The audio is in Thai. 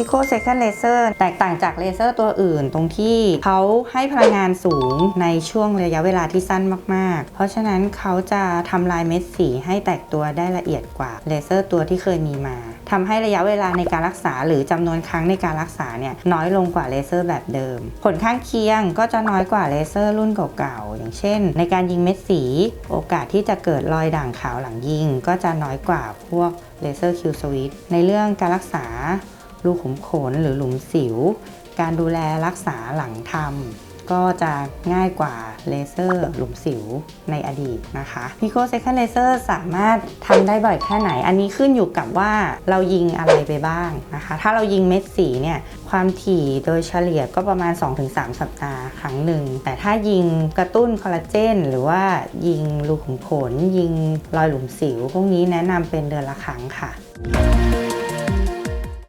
พิโคเซคันเลเซอร์แตกต่างจากเลเซอร์ตัวอื่นตรงที่เขาให้พลังงานสูงในช่วงระยะเวลาที่สั้นมากๆ เพราะฉะนั้นเขาจะทำลายเม็ดสีให้แตกตัวได้ละเอียดกว่าเลเซอร์ตัวที่เคยมีมา ทำให้ระยะเวลาในการรักษา หรือจำนวนครั้งในการรักษาเนี่ยน้อยลงกว่าเลเซอร์แบบเดิม ผลข้างเคียงก็จะน้อยกว่าเลเซอร์รุ่นเก่าๆอย่างเช่น ในการยิงเม็ดสี โอกาสที่จะเกิดรอยด่างขาวหลังยิง ก็จะน้อยกว่าพวกเลเซอร์คิวสวิตในเรื่องการรักษารูขุมขนหรือหลุมสิว การดูแลรักษาหลังทำ ก็จะง่ายกว่าเลเซอร์หลุมสิวในอดีตนะคะพิโคเซคันเลเซอร์สามารถทำได้บ่อยแค่ไหน อันนี้ขึ้นอยู่กับว่าเรายิงอะไรไปบ้างนะคะ ถ้าเรายิงเม็ดสีเนี่ยความถี่โดยเฉลี่ยก็ประมาณ 2-3 สัปดาห์ครั้งหนึ่ง แต่ถ้ายิงกระตุ้นคอลลาเจน หรือว่ายิงรูขุมขน ยิงรอยหลุมสิว พวกนี้แนะนำเป็นเดือนละครั้งค่ะ